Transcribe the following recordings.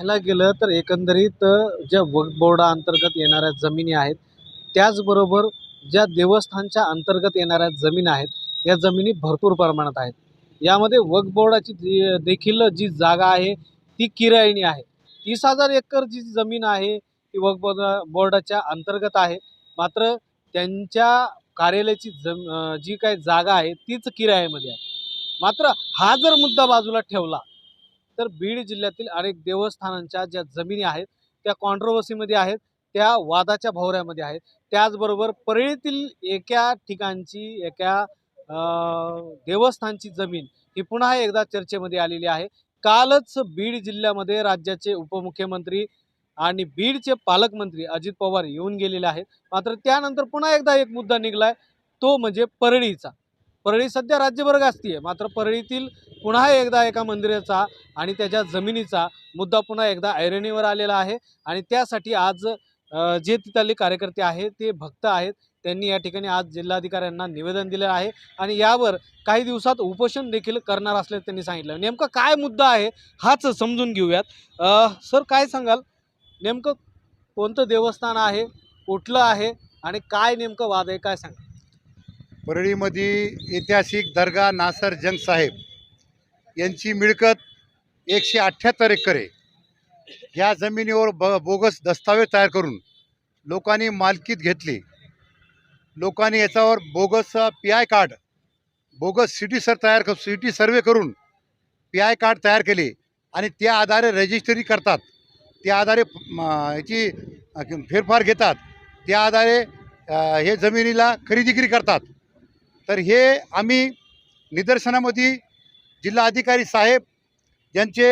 पाहायला गेलं तर एकंदरीत ज्या वक्फ बोर्डाअंतर्गत येणाऱ्या जमिनी आहेत त्याचबरोबर ज्या देवस्थानच्या अंतर्गत येणाऱ्या जमीन आहेत या जमिनी भरपूर प्रमाणात आहेत. यामध्ये वक्फ बोर्डाची जी देखील जी जागा आहे ती किरायणी आहे. तीस हजार एकर जी जमीन आहे ती वक्फ बोर्डाच्या अंतर्गत आहे. मात्र त्यांच्या कार्यालयाची जम जी काही जागा आहे तीच किरायामध्ये आहे. मात्र हा जर मुद्दा बाजूला ठेवला तर बीड जिल्ह्यातील अनेक देवस्थानांच्या ज्या जमिनी आहेत त्या कॉन्ट्रोवर्सीमध्ये आहेत त्या वादाच्या भोवऱ्यामध्ये आहेत. त्याचबरोबर परळीतील एका ठिकाणची एका देवस्थानची जमीन ही पुन्हा एकदा चर्चेमध्ये आलेली आहे. कालच बीड जिल्ह्यामध्ये राज्याचे उपमुख्यमंत्री आणि बीडचे पालकमंत्री अजित पवार येऊन गेलेले आहेत. मात्र त्यानंतर पुन्हा एकदा एक मुद्दा निघलाय तो म्हणजे परळीचा. परळी सध्या राज्यभर गाजती आहे मात्र परळीतील पुन्हा एकदा एका मंदिराचा आणि त्याच्या जमिनीचा मुद्दा पुन्हा एकदा ऐरणीवर आलेला आहे. आणि त्यासाठी आज जे तिथले कार्यकर्ते आहेत ते भक्त आहेत त्यांनी या ठिकाणी आज जिल्हाधिकाऱ्यांना निवेदन दिलं आहे. आणि यावर काही दिवसात उपोषण देखील करणार असल्याचं त्यांनी सांगितलं. नेमकं काय मुद्दा आहे हाच समजून घेऊयात. सर काय सांगाल? नेमकं कोणतं देवस्थान आहे कुठलं आहे आणि काय नेमकं वाद आहे काय सांगा परळीमध्ये ऐतिहासिक दर्गा नासर जंग साहेब यांची मिळकत एकशे अठ्ठ्याहत्तर एकर आहे. ह्या जमिनीवर ब बोगस दस्तावेज तयार करून लोकांनी मालकीत घेतली. लोकांनी याच्यावर bogus P I card bogus city sir तयार कर सिटी सर्वे करून पी आय कार्ड तयार केले आणि त्या आधारे रजिस्ट्री करतात. त्या आधारे याची फेरफार घेतात. त्या आधारे हे जमिनीला खरेदीगिरी करतात. तर हे आम्ही निदर्शनामध्ये जिल्हाधिकारी साहेब यांचे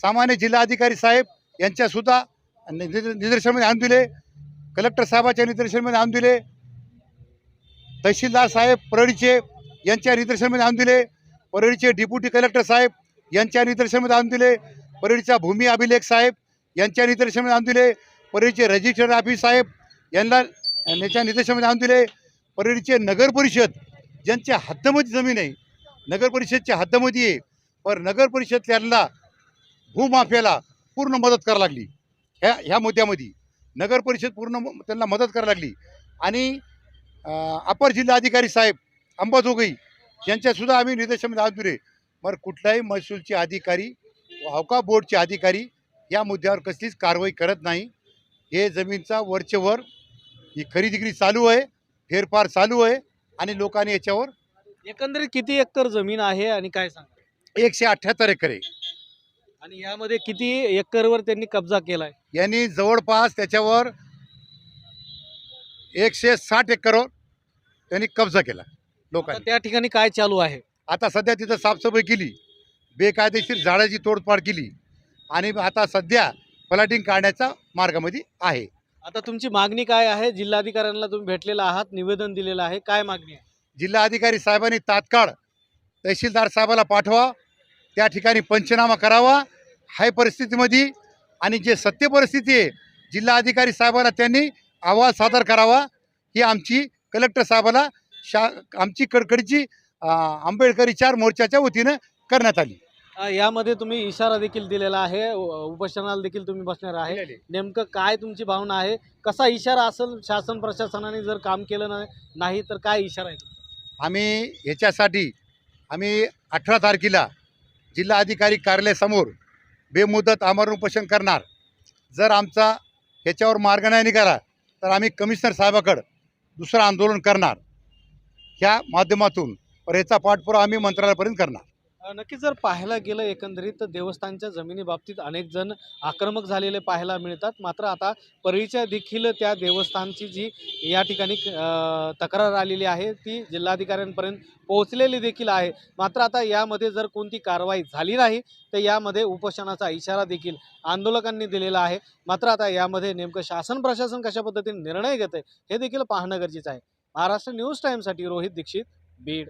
सामान्य जिल्हाधिकारी साहेब यांच्यासुद्धा निद निदर्शनामध्ये आणून दिले. कलेक्टर साहेबाच्या निदर्शनामध्ये आणून दिले. तहसीलदार साहेब परळीचे यांच्या निदर्शनामध्ये आणून दिले. परळीचे डिप्युटी कलेक्टर साहेब यांच्या निदर्शनामध्ये आणून दिले. परळीचा भूमी अभिलेख साहेब यांच्या निदर्शनामध्ये आणून दिले. परळीचे रजिस्टर ऑफिस साहेब यांना यांच्या निदर्शनामध्ये आणून दिले. परळीचे नगर परिषद ज्यांच्या हद्दमध्ये जमीन आहे नगर परिषदच्या हद्दमध्ये आहे पण नगर परिषद त्यांना भूमाफियाला पूर्ण मदत करायला लागली. ह्या ह्या मुद्द्यामध्ये नगर परिषद पूर्ण म- त्यांना मदत करायला लागली. आणि अं, अपर जिल्हाधिकारी साहेब अंबाजोगाई यांच्यासुद्धा आम्ही निदर्शनामध्ये आणून दिले मग कुठलाही महसूलचे अधिकारी अवका बोर्डचे अधिकारी या मुद्द्यावर कसलीच कारवाई करत नाही. हे जमीनचा वरचेवर ही खरेदीगिरी चालू आहे फेरफार चालू आहे. आणि लोकांनी याच्यावर एकंदरीत किती एकर जमीन आहे आणि काय सांगा? एकशे अठ्ठ्याहत्तर एकर आहे. आणि यामध्ये किती एकरवर त्यांनी कब्जा केलाय? यांनी जवळपास त्याच्यावर एकशे साठ एकरवर त्यांनी कब्जा केला आता लोकांनी त्या ठिकाणी काय चालू आहे? आता सध्या तिथं साफसफाई केली बेकायदेशीर झाडाची तोडपाड केली आणि आता सध्या प्लॅटिंग काढण्याच्या मार्गामध्ये आहे. आता तुमची मागणी काय आहे? जिल्हाधिकाऱ्यांना तुम्ही भेटलेला आहात निवेदन दिलेलं आहे. काय मागणी आहे? जिल्हाधिकारी साहेबांनी तात्काळ तहसीलदार साहेबाला पाठवा त्या ठिकाणी पंचनामा करावा. हाय परिस्थितीमध्ये आणि जे सत्य परिस्थिती आहे जिल्हाधिकारी साहेबाला त्यांनी अहवाल सादर करावा. ही आमची कलेक्टर साहेबाला शा आमची कडकडीची आंबेडकरी चार मोर्चाच्या वतीनं करण्यात आली. यामध्ये तुम्ही इशारा देखील दिलेला आहे. उपोषणाला देखील तुम्ही बसणार आहे. नेमकं काय तुमची भावना आहे? कसा इशारा असेल शासन प्रशासनाने जर काम केलं नाही तर काय इशारा आहे? आम्ही ह्याच्यासाठी आम्ही अठरा तारखेला जिल्हाधिकारी कार्यालयासमोर बेमुदत आमरण उपोषण करणार. जर आमचा ह्याच्यावर मार्ग नाही निघाला तर आम्ही कमिशनर साहेबाकडं दुसरं आंदोलन करणार. ह्या माध्यमातून पर याचा पाठपुरावा आम्ही मंत्रालयापर्यंत करणार. नक्कीच जर पाहायला गेलं एकंदरीत तर देवस्थानच्या जमिनीबाबतीत अनेक जण आक्रमक झालेले पाहायला मिळतात. मात्र आता परळीच्या देखील त्या देवस्थानची जी या ठिकाणी तक्रार आलेली आहे ती जिल्हाधिकाऱ्यांपर्यंत पोहोचलेली देखील आहे. मात्र आता यामध्ये जर कोणती कारवाई झाली नाही तर यामध्ये उपोषणाचा इशारा देखील आंदोलकांनी दिलेला आहे. मात्र आता यामध्ये नेमकं शासन प्रशासन कशा पद्धतीने निर्णय घेत आहे हे देखील पाहणं गरजेचं आहे. महाराष्ट्र न्यूज टाईमसाठी रोहित दीक्षित बीड.